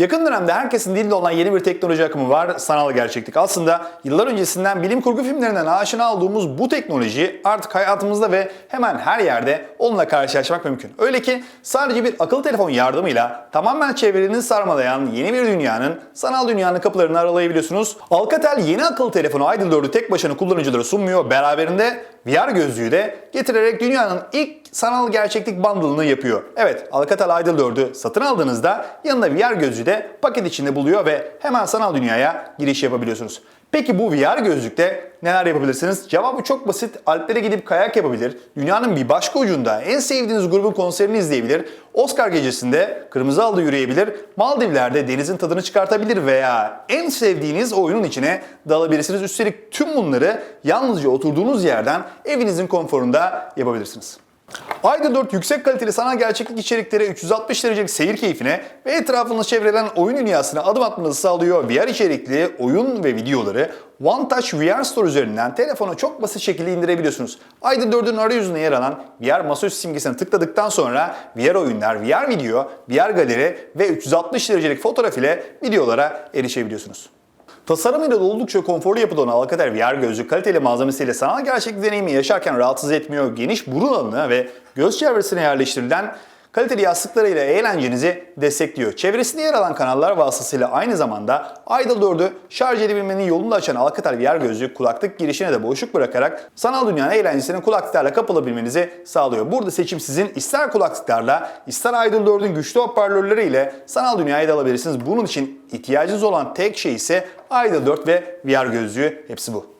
Yakın dönemde herkesin dilinde olan yeni bir teknoloji akımı var, sanal gerçeklik. Aslında yıllar öncesinden bilim kurgu filmlerinden aşina olduğumuz bu teknoloji artık hayatımızda ve hemen her yerde onunla karşılaşmak mümkün. Öyle ki sadece bir akıllı telefon yardımıyla tamamen çevrenizi sarmalayan yeni bir dünyanın, sanal dünyanın kapılarını aralayabiliyorsunuz. Alcatel yeni akıllı telefonu Idol 4'ü tek başına kullanıcılara sunmuyor. Beraberinde VR gözlüğü de getirerek dünyanın ilk sanal gerçeklik bundle'ını yapıyor. Evet, Alcatel Idol 4'ü satın aldığınızda yanında VR gözlüğü de paket içinde buluyor ve hemen sanal dünyaya giriş yapabiliyorsunuz. Peki bu VR gözlükte neler yapabilirsiniz? Cevabı çok basit. Alplere gidip kayak yapabilir. Dünyanın bir başka ucunda en sevdiğiniz grubun konserini izleyebilir. Oscar gecesinde kırmızı halıda yürüyebilir. Maldivler'de denizin tadını çıkartabilir veya en sevdiğiniz oyunun içine dalabilirsiniz. Üstelik tüm bunları yalnızca oturduğunuz yerden evinizin konforunda yapabilirsiniz. Ayda 4 yüksek kaliteli sanal gerçeklik içeriklere 360 derecelik seyir keyfine ve etrafınızı çevrelen oyun dünyasına adım atmanızı sağlıyor. VR içerikli oyun ve videoları One Touch VR Store üzerinden telefona çok basit şekilde indirebiliyorsunuz. Ayda 4'ün arayüzünde yer alan VR masaüstü simgesini tıkladıktan sonra VR oyunlar, VR video, VR galeri ve 360 derecelik fotoğraf ile videolara erişebiliyorsunuz. Tasarımıyla da oldukça konforlu yapıda olan Alcatel VR gözlük kaliteli malzemesiyle sanal gerçeklik deneyimi yaşarken rahatsız etmiyor. Geniş burun alanına ve göz çevresine yerleştirilen kaliteli yastıklarıyla eğlencenizi destekliyor. Çevresinde yer alan kanallar vasıtasıyla aynı zamanda Idol 4'ü şarj edebilmenin yolunu açan Alcatel VR gözlüğü kulaklık girişine de boşluk bırakarak sanal dünyanın eğlencesine kulaklıklarla kapılabilmenizi sağlıyor. Burada seçim sizin ister kulaklıklarla ister Idol 4'ün güçlü hoparlörleriyle sanal dünyaya dalabilirsiniz. Bunun için ihtiyacınız olan tek şey ise Idol 4 ve VR gözlüğü hepsi bu.